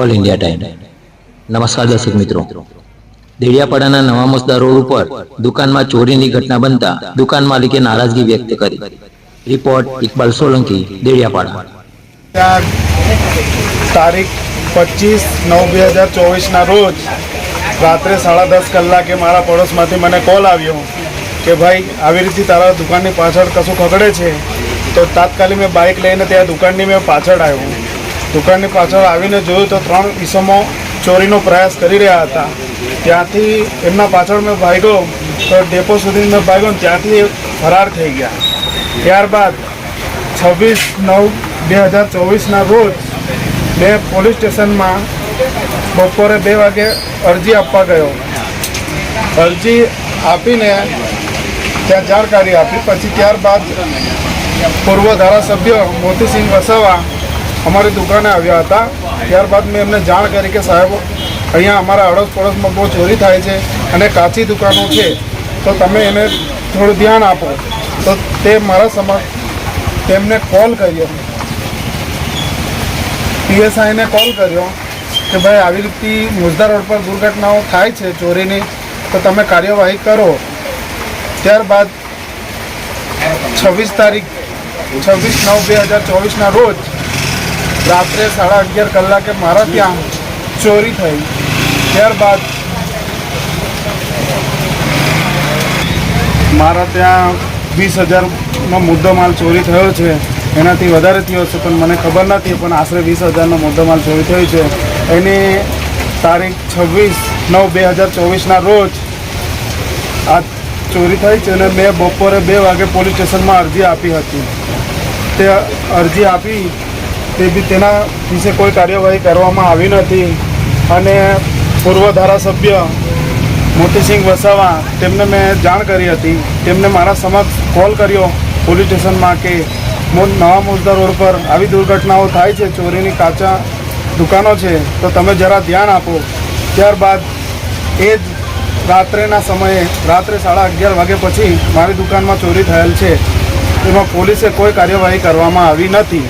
All India time નમસ્કાર દર્શક મિત્રો. દેડિયાપાડાના નવા મસદા રોડ ઉપર દુકાનમાં ચોરીની ઘટના બનતા દુકાન માલિકે નારાજગી વ્યક્ત કરી. રિપોર્ટ ઇકબાલ સોલંકી, દેડિયાપાડા. તારીખ પચીસ નવ બે હજાર ચોવીસના રોજ રાત્રે સાડા દસ કલાકે મારા પડોશમાંથી મને કોલ આવ્યો કે ભાઈ, આવી રીતે તારા દુકાનની પાછળ કશું ખગડે છે? તો તાત્કાલિક મેં બાઇક લઈને ત્યાં દુકાનની મેં પાછળ આવ્યો. દુકાનની પાછળ આવીને જોયું તો ત્રણ ઈસમો ચોરીનો પ્રયાસ કરી રહ્યા હતા. ત્યાંથી એમના પાછળ મેં ભાગ્યો તો ડેપો સુધી મેં ભાગ્યો ત્યાંથી ફરાર થઈ ગયા. ત્યારબાદ છવ્વીસ નવ બે હજાર ચોવીસના રોજ મેં પોલીસ સ્ટેશનમાં બપોરે બે વાગે અરજી આપવા ગયો. અરજી આપીને ત્યાં જાણકારી આપી. પછી ત્યારબાદ પૂર્વ ધારાસભ્ય મોતીસિંહ વસાવા અમારી દુકાને આવ્યા હતા. ત્યારબાદ મેં એમને જાણ કરી કે સાહેબ, અહીંયા અમારા અડોસ પડોશમાં બહુ ચોરી થાય છે અને કાચી દુકાનો છે, તો તમે એને થોડું ધ્યાન આપો. તો તે મારા સમક્ષ તેમને કોલ કર્યો. પીએસઆઈને કોલ કર્યો કે ભાઈ, આવી રીતની મુજદા રોડ પર દુર્ઘટનાઓ થાય છે ચોરીની, તો તમે કાર્યવાહી કરો. ત્યારબાદ છવ્વીસ તારીખ, છવ્વીસ નવ બે હજાર ચોવીસના રોજ રાત્રે સાડા અગિયાર કલાકે મારા ત્યાં ચોરી થઈ. ત્યારબાદ મારા ત્યાં વીસ હજારનો મુદ્દો માલ ચોરી થયો છે. એનાથી વધારે થયો છે, પણ મને ખબર નથી, પણ આશરે વીસ હજારનો મુદ્દો માલ ચોરી થયો છે. એની તારીખ છવ્વીસ નવ બે હજાર ચોવીસના રોજ આ ચોરી થઈ છે અને મેં બપોરે બે વાગે પોલીસ સ્ટેશનમાં અરજી આપી હતી. તે અરજી આપી તે બી તેના વિશે કોઈ કાર્યવાહી કરવામાં આવી નથી. અને પૂર્વ ધારાસભ્ય મોતીસિંહ વસાવા, તેમને મેં જાણ કરી હતી. તેમને મારા સમક્ષ કોલ કર્યો પોલીસ સ્ટેશનમાં કે નવા મોજદા રોડ પર આવી દુર્ઘટનાઓ થાય છે, ચોરીની કાચા દુકાનો છે, તો તમે જરા ધ્યાન આપો. ત્યારબાદ એ જ રાત્રેના સમયે, રાત્રે સાડા અગિયાર વાગે પછી મારી દુકાનમાં ચોરી થયેલ છે. એમાં પોલીસે કોઈ કાર્યવાહી કરવામાં આવી નથી.